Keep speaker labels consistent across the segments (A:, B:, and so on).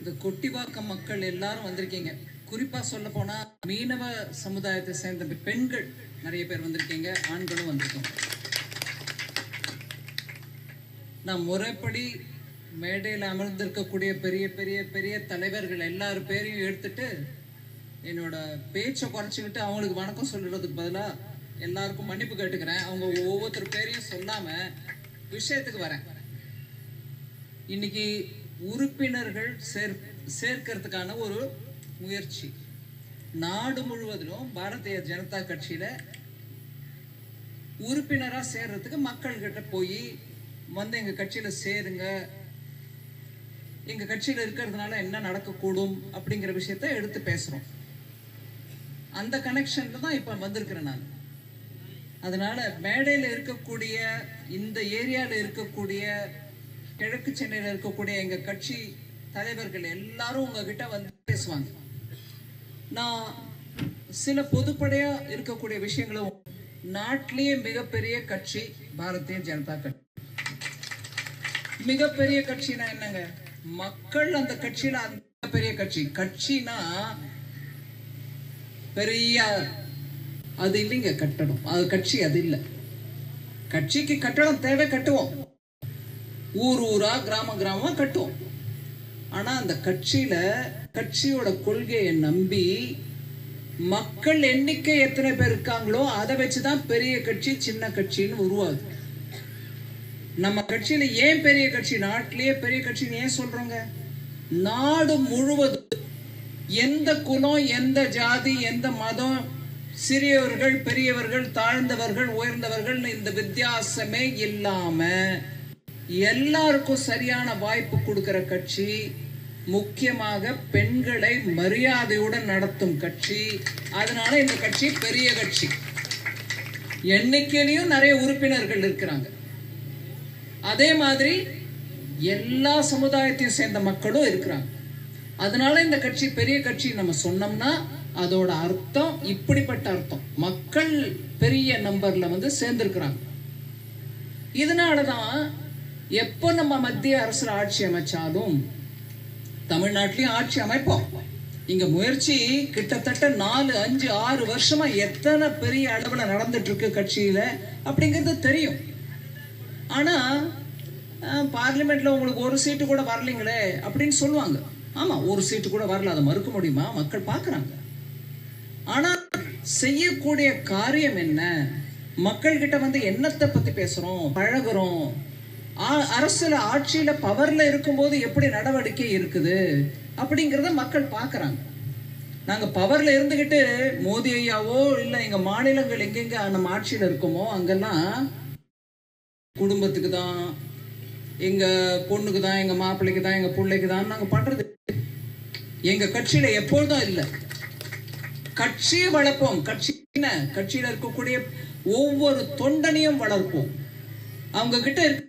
A: இந்த கொட்டிவாக்கம் மக்கள் எல்லாரும் வந்திருக்கீங்க. குறிப்பா சொல்ல போனா மீனவ சமுதாயத்தை சேர்ந்த பெண்கள் நிறைய பேர் வந்திருக்கீங்க ஆண்களும் வந்திருக்கோம். நான் முறைப்படி மேடையில் அமர்ந்திருக்கக்கூடிய பெரிய பெரிய பெரிய தலைவர்கள் எல்லார் பேரையும் எடுத்துட்டு என்னோட பேச்சை குறைச்சிக்கிட்டு அவங்களுக்கு வணக்கம் சொல்லுறதுக்கு பதிலாக எல்லாருக்கும் மன்னிப்பு கேட்டுக்கிறேன். அவங்க ஒவ்வொருத்தர் பேரையும் சொல்லாம விஷயத்துக்கு வரேன். இன்னைக்கு உறுப்பினர்கள் சேர் சேர்க்கறதுக்கான ஒரு முயற்சி. நாடு முழுவதிலும் பாரதிய ஜனதா கட்சியில உறுப்பினராக சேர்றதுக்கு மக்கள் கிட்ட போய் வந்து எங்க கட்சியில சேருங்க. எங்க கட்சியில இருக்கிறதுனால என்ன நடக்கக்கூடும்? அப்படிங்கிற விஷயத்த எடுத்து பேசுறோம். அந்த கனெக்ஷன்ல தான் இப்ப வந்திருக்கிறேன் நான். அதனால மேடையில இருக்கக்கூடிய இந்த ஏரியால இருக்கக்கூடிய கிழக்கு சென்னையில் இருக்கக்கூடிய எங்க கட்சி தலைவர்கள் எல்லாரும் உங்ககிட்ட வந்து பேசுவாங்க. நான் சில பொதுப்படையா இருக்கக்கூடிய விஷயங்களும் நாட்டிலேயே மிகப்பெரிய கட்சி பாரதிய ஜனதா கட்சி. மிகப்பெரிய கட்சினா என்னங்க? மக்கள் அந்த கட்சியில அந்த பெரிய கட்சி. கட்சினா பெரிய அது இல்லைங்க கட்டணம் அது கட்சி அது இல்லை. கட்சிக்கு கட்டணம் தேவை கட்டுவோம். ஊர் ஊரா கிராம கிராமமா கட்டுவோம். ஆனா அந்த கட்சியில கட்சியோட கொள்கையை நம்பி மக்கள் எண்ணிக்கை எத்தனை பேர் இருக்காங்களோ அதை வச்சுதான் பெரிய கட்சி சின்ன கட்சின்னு உருவாது நம்ம கட்சியில ஏன் பெரிய கட்சி? நாட்டிலேயே பெரிய கட்சின்னு ஏன் சொல்றோங்க? நாடு முழுவதும் எந்த குலம் எந்த ஜாதி எந்த மதம் சிறியவர்கள் பெரியவர்கள் தாழ்ந்தவர்கள் உயர்ந்தவர்கள் இந்த வித்தியாசமே இல்லாம எல்லாருக்கும் சரியான வாய்ப்பு கொடுக்கிற கட்சி முக்கியமாக பெண்களை மரியாதையுடன் நடத்தும் கட்சி. அதனால இந்த கட்சி பெரிய கட்சி. எண்ணிக்கையிலையும் நிறைய உறுப்பினர்கள் இருக்கிறாங்க. அதே மாதிரி எல்லா சமுதாயத்தையும் சேர்ந்த மக்களும் இருக்கிறாங்க. அதனால இந்த கட்சி பெரிய கட்சி நம்ம சொன்னோம்னா அதோட அர்த்தம் இப்படிப்பட்ட அர்த்தம். மக்கள் பெரிய நம்பர்ல வந்து சேர்ந்திருக்கிறாங்க. இதனாலதான் எப்போ நம்ம மத்திய அரசு ஆட்சி அமைச்சாலும் தமிழ்நாட்டிலையும் ஆட்சி அமைப்போம். இங்க முயற்சி கிட்டத்தட்ட நாலு அஞ்சு ஆறு வருஷமா எத்தனை பெரிய அளவுல நடந்துட்டு இருக்கு கட்சியில அப்படிங்கிறது தெரியும். ஆனா பார்லிமெண்ட்ல உங்களுக்கு ஒரு சீட்டு கூட வரலைங்களே அப்படின்னு சொல்லுவாங்க. ஆமா ஒரு சீட்டு கூட வரல அதை மறுக்க முடியுமா? மக்கள் பாக்குறாங்க ஆனா செய்யக்கூடிய காரியம் என்ன? மக்கள் கிட்ட வந்து என்னத்தை பத்தி பேசுறோம்? பழகுறோம்? அரசுல ஆட்சியில பவர்ல இருக்கும்போது எப்படி நடவடிக்கை இருக்குது? அப்படிங்கிறத மக்கள் பார்க்குறாங்க. நாங்க பவர்ல இருந்துகிட்டு மோதி ஐயாவோ இல்ல எங்க மாநிலங்கள் எங்கெங்க நம்ம ஆட்சியில இருக்கோமோ அங்கெல்லாம் குடும்பத்துக்கு தான் எங்க பொண்ணுக்கு தான் எங்க மாப்பிள்ளைக்கு தான் எங்க பிள்ளைக்கு தான் நாங்க பண்றது. எங்க கட்சியில எப்பொழுதும் இல்ல. கட்சியை வளர்ப்போம். கட்சி என்ன? கட்சியில இருக்கக்கூடிய ஒவ்வொரு தொண்டனையும் வளர்ப்போம். அவங்க கிட்ட இருக்க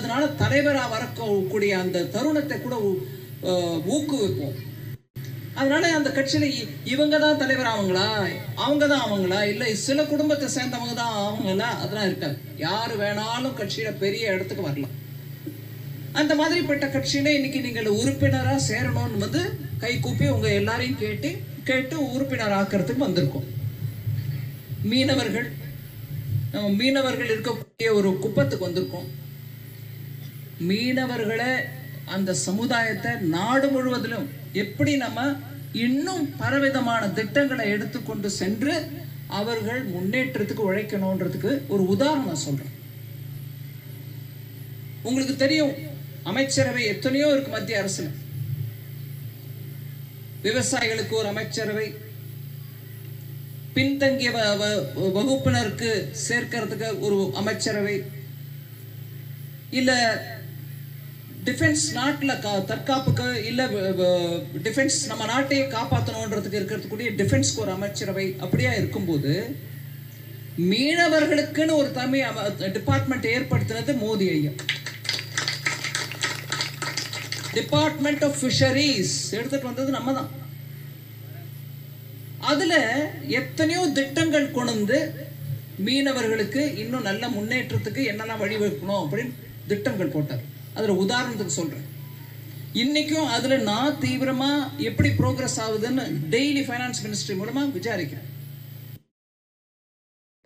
A: அதனால தலைவராக வரக்கூடிய அந்த தருணத்தை கூட ஊக்குவிப்போம். அதனால அந்த கட்சியில இவங்க தான் தலைவர் ஆவங்களா அவங்க தான் அவங்களா? இல்லை சில குடும்பத்தை சேர்ந்தவங்க தான் அவங்களா? அதெல்லாம் இருக்காது. யாரு வேணாலும் கட்சியில பெரிய இடத்துக்கு வரலாம். அந்த மாதிரிப்பட்ட கட்சியில இன்னைக்கு நீங்கள் உறுப்பினரா சேரணும்னு வந்து கை கூப்பி உங்க எல்லாரையும் கேட்டு கேட்டு உறுப்பினர் ஆக்கிறதுக்கு வந்திருக்கோம். மீனவர்கள் மீனவர்கள் இருக்கக்கூடிய ஒரு குப்பத்துக்கு வந்திருக்கோம். மீனவர்களை அந்த சமுதாயத்தை நாடு முழுவதிலும் எப்படி நம்ம இன்னும் பலவிதமான திட்டங்களை எடுத்துக்கொண்டு சென்று அவர்கள் முன்னேற்றத்துக்கு உழைக்கணுன்றதுக்கு ஒரு உதாரணம் சொல்றேன். உங்களுக்கு தெரியும் அமைச்சரவை எத்தனையோ இருக்கு மத்திய அரசு விவசாயிகளுக்கு ஒரு அமைச்சரவை பின்தங்கிய வ- வ- வகுப்பினருக்கு சேர்க்கறதுக்கு ஒரு அமைச்சரவை இல்ல டிஃபென்ஸ் நாட்டில் கா- தற்காப்புக்கு இல்லை டிஃபென்ஸ் நம்ம நாட்டையே காப்பாற்றணுன்றதுக்கு இருக்கிறதுக்குரிய டிஃபென்ஸ்க்கு ஒரு அமைச்சரவை அப்படியா இருக்கும்போது மீனவர்களுக்குன்னு ஒரு தமிழ் டிபார்ட்மெண்ட் ஏற்படுத்தினது மோடி ஐயா டிபார்ட்மெண்ட் ஆஃப் ஃபிஷரிஸ் எடுத்துட்டு வந்தது நம்ம தான் அதுல எத்தனையோ திட்டங்கள் கொண்டு வந்து மீனவர்களுக்கு இன்னும் நல்ல முன்னேற்றத்துக்கு என்னெல்லாம் வழிவகுக்கணும் அப்படின்னு திட்டங்கள் போட்டார். அதுல உதாரணத்துக்கு சொல்றேன். இன்னைக்கும் அதுல நான் தீவிரமா எப்படி ப்ரோக்ரஸ் ஆகுதுன்னு டெய்லி ஃபைனான்ஸ் மினிஸ்ட்ரி மூலமா விசாரிக்கிறேன்.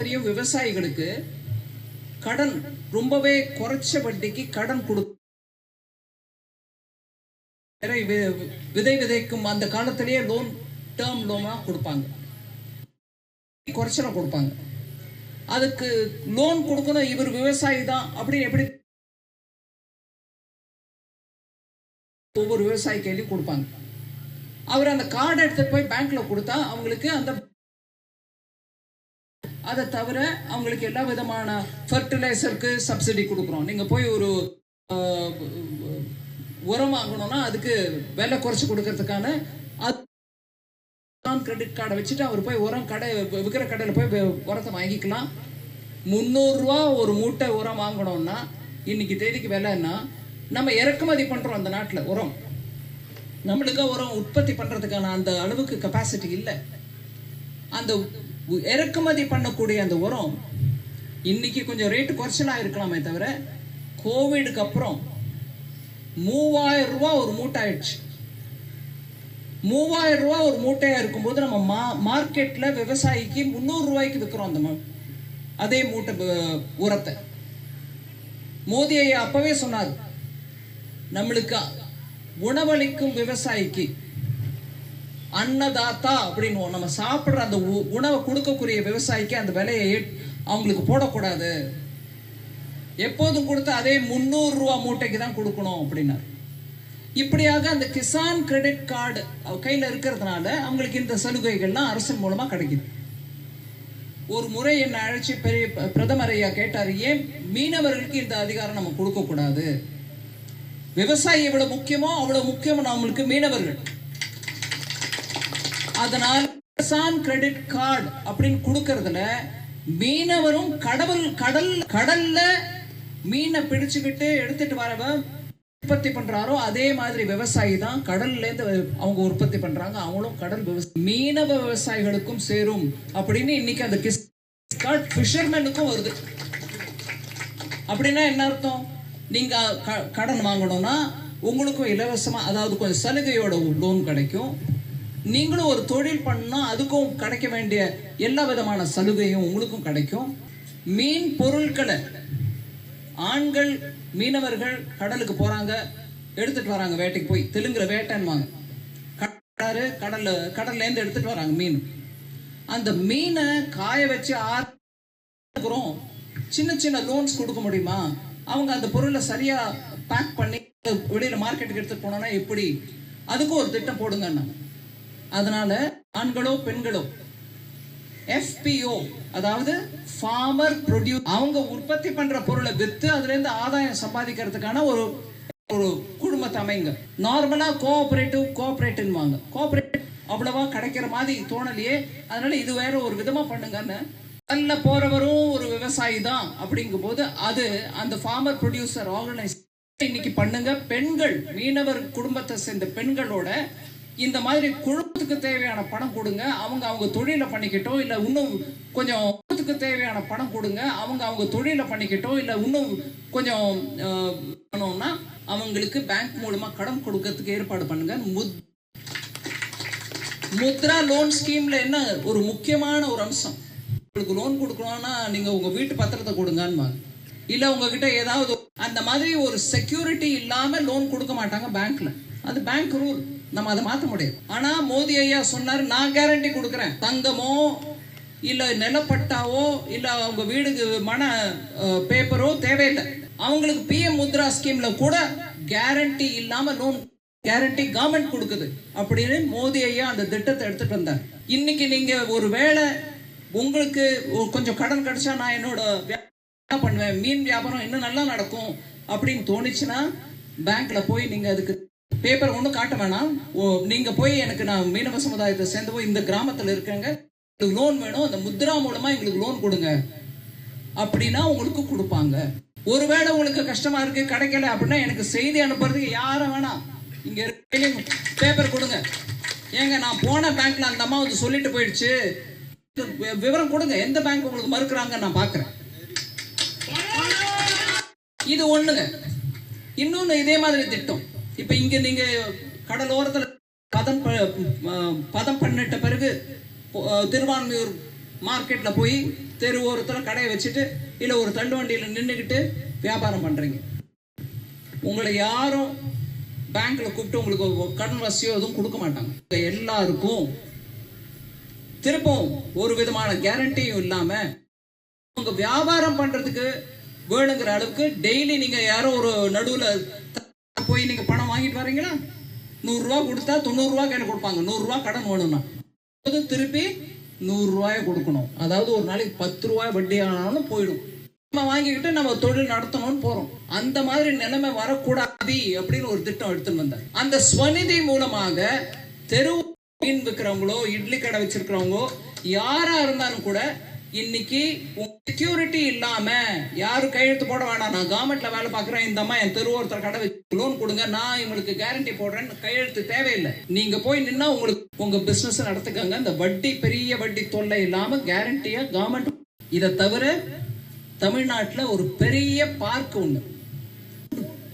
A: தெரியும் விவசாயிகளுக்கு கடன் ரொம்பவே குறைச்ச வட்டிக்கு கடன் கொடு விதை விதை விதைக்கும் அந்த காலத்திலேயே லோன் டேர்ம் லோனா கொடுப்பாங்க. குறைச்சலா கொடுப்பாங்க. அதுக்கு லோன் கொடுக்கணும் இவர் விவசாயி தான் அப்படின்னு எப்படி ஒவ்வொரு விவசாய கையிலையும் கொடுப்பாங்க. அவர் அந்த கார்டு எடுத்து போய் பேங்க்ல கொடுத்தா அவங்களுக்கு அந்த அதை தவிர அவங்களுக்கு எல்லா விதமான ஃபர்டிலைசருக்கு சப்சிடி கொடுக்குறோம். நீங்க போய் ஒரு உரம் வாங்கணும்னா அதுக்கு விலை குறைச்சி கொடுக்கறதுக்கான கிரெடிட் கார்டை வச்சுட்டு அவர் போய் உரம் கடை விற்கிற கடையில் போய் உரத்தை வாங்கிக்கலாம். முந்நூறுரூவா ஒரு மூட்டை உரம் வாங்கணும்னா இன்னைக்கு தேதிக்கு விலைன்னா நம்ம இறக்குமதி பண்றோம் அந்த நாட்டில் உரம். நம்மளுக்கு உரம் உற்பத்தி பண்றதுக்கான அந்த அளவுக்கு கெப்பாசிட்டி இல்லை. அந்த இறக்குமதி பண்ணக்கூடிய அந்த உரம் இன்னைக்கு கொஞ்சம் ரேட்டு குறைச்சலாக இருக்கலாமே தவிர கோவிடுக்கு அப்புறம் மூவாயிரம் ரூபா ஒரு மூட்டை ஆயிடுச்சு மூவாயிரம் ரூபா ஒரு மூட்டையா இருக்கும்போது நம்ம மா மார்க்கெட்ல விவசாயிக்கு முந்நூறு ரூபாய்க்கு விற்கிறோம் அந்த அதே மூட்டை உரத்தை. மோதி ஐயா அப்பவே சொன்னார் நம்மளுக்கு உணவளிக்கும் விவசாயிக்கு அன்னதாத்தா அப்படின்னு நம்ம சாப்பிட்ற அந்த உ- உணவை கொடுக்கக்கூடிய விவசாயிக்கு அந்த விலையை அவங்களுக்கு போடக்கூடாது. எப்போதும் கொடுத்து அதே முந்நூறு ரூபா மூட்டைக்கு தான் கொடுக்கணும் அப்படின்னாரு. இப்படியாக அந்த கிசான் கிரெடிட் கார்டு கையில் இருக்கிறதுனால அவங்களுக்கு இந்த சலுகைகள்லாம் அரசின் மூலமாக கிடைக்குது. ஒரு முறை என்னை அழைச்சி பெரிய ப- பிரதமர் ஐயா கேட்டார் ஏன் மீனவர்களுக்கு இந்த அதிகாரம் நம்ம கொடுக்கக்கூடாது? விவசாயி எவ்வளவு முக்கியமோ அவ்வளவு முக்கியம் நம்மளுக்கு மீனவர்கள். அதனால் கிசான் கிரெடிட் கார்டு அப்படின்னு கொடுக்கறதுல மீனவரும் கடவுள் கடல் கடல்ல மீனை பிடிச்சுக்கிட்டு எடுத்துட்டு வரவன் உற்பத்தி பண்றாரோ அதே மாதிரி விவசாயி தான் கடல்ல இருந்து அவங்க உற்பத்தி பண்றாங்க. அவங்களும் கடல் விவசாயி மீனவ விவசாயிகளுக்கும் சேரும் அப்படின்னு இன்னைக்கு அந்த கிஸ் கார்டு ஃபிஷர்மேனுக்கும் வருது. அப்படின்னா என்ன அர்த்தம்? நீங்கள் க- கடன் வாங்கணும்னா உங்களுக்கும் இலவசமாக அதாவது கொஞ்சம் சலுகையோட லோன் கிடைக்கும் நீங்களும் ஒரு தொழில் பண்ணால் அதுக்கும் கிடைக்க வேண்டிய எல்லா விதமான சலுகையும் உங்களுக்கும் கிடைக்கும் மீன் பொருட்களை ஆண்கள் மீனவர்கள் கடலுக்கு போகிறாங்க எடுத்துட்டு வராங்க வேட்டைக்கு போய் தெலுங்குல வேட்டைன்னுவாங்க கடலாரு கடல்ல கடல்ல எடுத்துகிட்டு வராங்க மீன் அந்த மீனை காய வச்சு ஆறு சின்ன சின்ன லோன்ஸ் கொடுக்க முடியுமா அவங்க அந்த பொருளை சரியா பேக் பண்ணி வெளியில மார்க்கெட்டுக்கு எடுத்துட்டு போனோன்னா எப்படி? அதுக்கும் ஒரு திட்டம் போடுங்க அதனால ஆண்களோ பெண்களோ எஃபிஓ அதாவது ஃபார்மர் ப்ரொடியூஸ் அவங்க உற்பத்தி பண்ற பொருளை வித்து அதுல இருந்து ஆதாயம் சம்பாதிக்கிறதுக்கான ஒரு ஒரு குடும்பத்தை அமைங்க. நார்மலா கோஆபரேட்டிவ் கோஆபரேட்டிவ்வாங்க கோஆபரேட்டிவ் அவ்வளவா கிடைக்கிற மாதிரி தோணலையே. அதனால இது வேற ஒரு விதமா பண்ணுங்கன்னு நல்ல போறவரும் ஒரு விவசாயி தான் அப்படிங்கும்போது அது அந்த ஃபார்மர் ப்ரொடியூசர் ஆர்கனைஸ் இன்னைக்கு பண்ணுங்க. பெண்கள் மீனவர் குடும்பத்தை சேர்ந்த பெண்களோட இந்த மாதிரி குழுத்துக்கு தேவையான பணம் கொடுங்க. அவங்க அவங்க தொழிலை பண்ணிக்கிட்டோம் இல்ல இன்னும் கொஞ்சம் குடும்பத்துக்கு தேவையான பணம் கொடுங்க. அவங்க அவங்க தொழிலை பண்ணிக்கிட்டோம் இல்ல இன்னும் கொஞ்சம் பண்ணோம்னா அவங்களுக்கு பேங்க் மூலமா கடன் கொடுக்கறதுக்கு ஏற்பாடு பண்ணுங்க. முத் முத்ரா லோன் ஸ்கீம்ல என்ன ஒரு முக்கியமான ஒரு அம்சம்? உங்களுக்கு லோன் கொடுக்கணும்னா நீங்க உங்க வீட்டு பத்திரத்தை கொடுங்கன்னு இல்ல உங்ககிட்ட ஏதாவது அந்த மாதிரி ஒரு செக்யூரிட்டி இல்லாம லோன் கொடுக்க மாட்டாங்க பேங்க்ல அது பேங்க் ரூல் நம்ம அதை மாத்த முடியாது. ஆனா மோடி ஐயா சொன்னாரு நான் கேரண்டி கொடுக்குறேன். தங்கமோ இல்ல நிலப்பட்டாவோ இல்ல அவங்க வீடுக்கு மன பேப்பரோ தேவையில்லை. அவங்களுக்கு பிஎம் முத்ரா ஸ்கீம்ல கூட கேரண்டி இல்லாம லோன் கேரண்டி கவர்மெண்ட் கொடுக்குது. அப்படின்னு மோடி ஐயா அந்த திட்டத்தை எடுத்துட்டு வந்தார். இன்னைக்கு நீங்க ஒரு வேளை உங்களுக்கு கொஞ்சம் கடன் கிடைச்சா நான் என்னோட வியாபாரம் பண்ணுவேன். மீன் வியாபாரம் இன்னும் நல்லா நடக்கும் அப்படின்னு தோணுச்சுன்னா பேங்க்ல போய் நீங்க அதுக்கு பேப்பர் ஒன்றும் காட்ட வேணாம். ஓ, நீங்க போய் எனக்கு நான் மீனவ சமுதாயத்தை சேர்ந்து போய் இந்த கிராமத்துல இருக்கேங்க. எனக்கு லோன் வேணும். அந்த முத்ரா மூலமா எங்களுக்கு லோன் கொடுங்க. அப்படின்னா உங்களுக்கு கொடுப்பாங்க. ஒருவேளை உங்களுக்கு கஷ்டமா இருக்கு கிடைக்கல அப்படின்னா எனக்கு செய்தி அனுப்புறதுக்கு யாரும் வேணாம். இங்க பேப்பர் கொடுங்க. ஏங்க நான் போன பேங்க்ல அந்த அம்மா வந்து சொல்லிட்டு போயிடுச்சு. விவரம் கொடுங்க. எந்த பேங்க் உங்களுக்கு மறுக்கிறாங்க நான் பாக்குறேன் இது ஒண்ணுங்க. இன்னொன்னு இதே மாதிரி திட்டம். இப்ப இங்க நீங்க கடலோரத்துல பதம் ப- பதம் பண்ணிட்ட பிறகு திருவான்மையூர் மார்க்கெட்ல போய் தெரு ஓரத்துல கடையை வச்சுட்டு இல்ல ஒரு தண்டு வண்டியில நின்னுக்கிட்டு வியாபாரம் பண்றீங்க. உங்களை யாரும் பேங்க்ல கூப்பிட்டு உங்களுக்கு கடன் வசதியோ எதுவும் கொடுக்க மாட்டாங்க. இங்க எல்லாருக்கும் திருப்பவும் ஒரு விதமான கேரண்டியும் இல்லாம உங்க வியாபாரம் பண்றதுக்கு வேணுங்கிற அளவுக்கு டெய்லி நீங்க யாரோ ஒரு நடுவுல த- போய் நீங்க பணம் வாங்கிட்டு வரீங்களா நூறு ரூபா கொடுத்தா தொண்ணூறு ரூபா கையில கொடுப்பாங்க. நூறு ரூபா கடன் வேணும்னா. திருப்பி நூறு ரூபாய கொடுக்கணும். அதாவது ஒரு நாளைக்கு பத்து ரூபாய் வட்டி ஆனாலும் போயிடும். நம்ம வாங்கிக்கிட்டு நம்ம தொழில் நடத்தணும்னு போறோம். அந்த மாதிரி நிலைமை வரக்கூடாது அப்படின்னு ஒரு திட்டம் எடுத்துன்னு வந்தார். அந்த ஸ்வநிதி மூலமாக தெரு மீன் விற்கிறவங்களோ இட்லி கடை வச்சிருக்கிறவங்களோ யாரா இருந்தாலும் கூட இன்னைக்கு செக்யூரிட்டி இல்லாம யாரும் கையெழுத்து போட வேணாம். நான் கவர்மெண்ட்ல வேலை பார்க்குறேன். இந்த அம்மா என் தெரு ஒருத்தர் கடை வச்சு லோன் கொடுங்க. நான் இவங்களுக்கு கேரண்டி போடுறேன்னு கையெழுத்து தேவையில்லை. நீங்க போய் நின்னா உங்களுக்கு உங்க பிசினஸ் நடத்துக்கங்க. இந்த வட்டி பெரிய வட்டி தொல்லை இல்லாம கேரண்டியா கவர்மெண்ட் இதை தவிர தமிழ்நாட்டில் ஒரு பெரிய பார்க் ஒன்று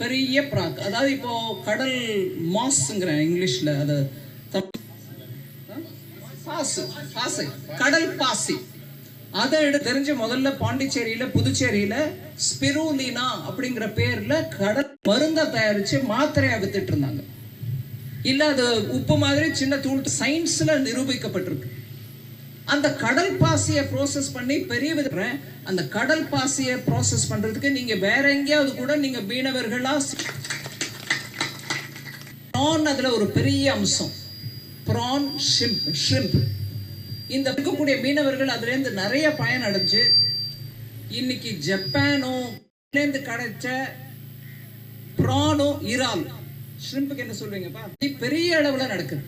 A: பெரிய பார்க் அதாவது இப்போ கடல் மாஸ்ங்கிறேன் இங்கிலீஷில் அதை தமிழ் பாசு பாசை கடல் பாசி. அதை எடுத்து தெரிஞ்சு முதல்ல பாண்டிச்சேரியில புதுச்சேரியில ஸ்பிரூலினா அப்படிங்கிற பேர்ல கடல் மருந்த தயாரிச்சு மாத்திரையா வித்துட்டு இருந்தாங்க. இல்ல அது உப்பு மாதிரி சின்ன தூள் சயின்ஸ்ல நிரூபிக்கப்பட்டிருக்கு. அந்த கடல் பாசியை ப்ரோசஸ் பண்ணி பெரிய விதம் அந்த கடல் பாசியை ப்ராசஸ் பண்றதுக்கு நீங்க வேற எங்கேயாவது கூட நீங்க மீனவர்களா அதுல ஒரு பெரிய அம்சம். ப்ரான் ஷிம்ப் ஷ்ரிம்ப் இந்த இருக்கக்கூடிய மீனவர்கள் அதுலேருந்து நிறைய பயன் அடைஞ்சு இன்னைக்கு ஜப்பானோ கிடைச்ச ப்ரானோ இறால் ஷ்ரிம்புக்கு என்ன சொல்றீங்கப்பா? பெரிய அளவுல நடக்குது.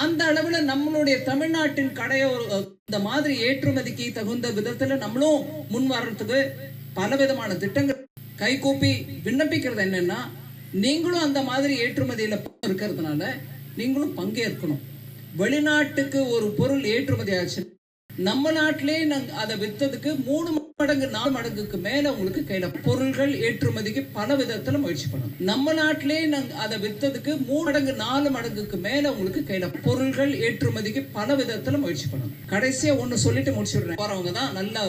A: அந்த அளவுல நம்மளுடைய தமிழ்நாட்டின் கடையோர் இந்த மாதிரி ஏற்றுமதிக்கு தகுந்த விதத்துல நம்மளும் முன் வர்றதுக்கு பல விதமான திட்டங்கள் கைகூப்பி விண்ணப்பிக்கிறது என்னன்னா நீங்களும் அந்த மாதிரி ஏற்றுமதியில இருக்கிறதுனால நீங்களும் பங்கேற்கணும். வெளிநாட்டுக்கு ஒரு பொருள் ஏற்றுமதி ஆச்சு. நம்ம நாட்டிலே நாங்க அதை வித்ததுக்கு மூணு மடங்கு நாலு மடங்குக்கு மேல உங்களுக்கு கையில பொருள்கள் ஏற்றுமதிக்கு பல விதத்துல முயற்சி பண்ணணும். நம்ம நாட்டிலே நாங்க அதை வித்ததுக்கு மூணு மடங்கு நாலு மடங்குக்கு மேல உங்களுக்கு கையில பொருள்கள் ஏற்றுமதிக்கு பல விதத்துல முயற்சி பண்ணணும். கடைசியா ஒண்ணு சொல்லிட்டு முடிச்சுடுறேன். போறவங்க தான் நல்ல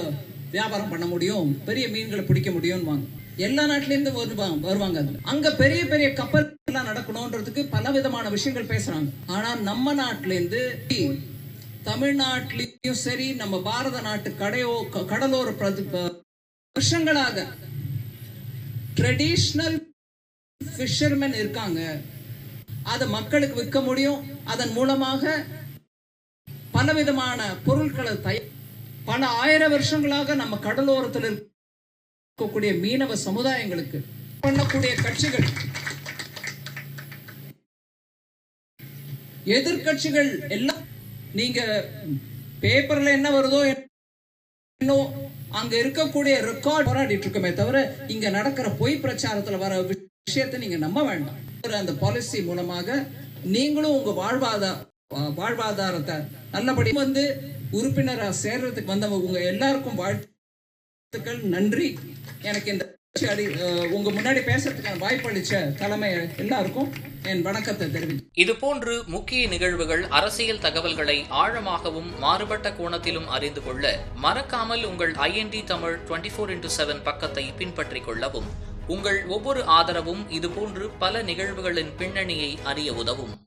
A: வியாபாரம் பண்ண முடியும். பெரிய மீன்களை பிடிக்க முடியும்னு வாங்க எல்லா நாட்டிலேருந்து வருவாங்க வருவாங்க அதுல. அங்க பெரிய பெரிய கப்பல் எல்லாம் நடக்கணும்ன்றதுக்கு பல விதமான விஷயங்கள் பேசுறாங்க. ஆனா நம்ம நாட்டிலேருந்து தமிழ்நாட்டிலையும் சரி நம்ம பாரத நாட்டு கடையோ க- கடலோர பிரதி- வருஷங்களாக ட்ரெடிஷ்னல் ஃபிஷர்மேன் இருக்காங்க. அதை மக்களுக்கு விற்க முடியும். அதன் மூலமாக பலவிதமான பொருட்களை தய பல ஆயிரம் வருஷங்களாக நம்ம கடலோரத்தில் இருக்கக்கூடிய மீனவ சமுதாயங்களுக்கு பண்ணக்கூடிய கட்சிகள். எதிர்கட்சிகள் எல்லாம் நீங்க பேப்பர்ல என்ன வருதோ என்னோ அங்க இருக்கக்கூடிய ரெக்கார்ட் போராடிட்டு இருக்கோமே தவிர இங்க நடக்கிற பொய் பிரச்சாரத்துல வர விஷயத்தை நீங்க நம்ப வேண்டாம். அந்த பாலிசி மூலமாக நீங்களும் உங்க வாழ்வாதார வாழ்வாதாரத்தை நல்லபடி வந்து உறுப்பினராக சேர்றதுக்கு வந்தவங்க உங்க எல்லாருக்கும் வாழ்த்து நன்றி. எனக்கு இந்த அடி உங்க முன்னாடி பேசுறதுக்கான வாய்ப்பு அளிச்ச தலைமை எல்லாருக்கும் என் வணக்கத்தை தெரிவித்து
B: இதுபோன்று முக்கிய நிகழ்வுகள் அரசியல் தகவல்களை ஆழமாகவும் மாறுபட்ட கோணத்திலும் அறிந்து கொள்ள மறக்காமல் உங்கள் IND Tamil twenty four into seven பக்கத்தை பின்பற்றிக் கொள்ளவும். உங்கள் ஒவ்வொரு ஆதரவும் இதுபோன்று பல நிகழ்வுகளின் பின்னணியை அறிய உதவும்.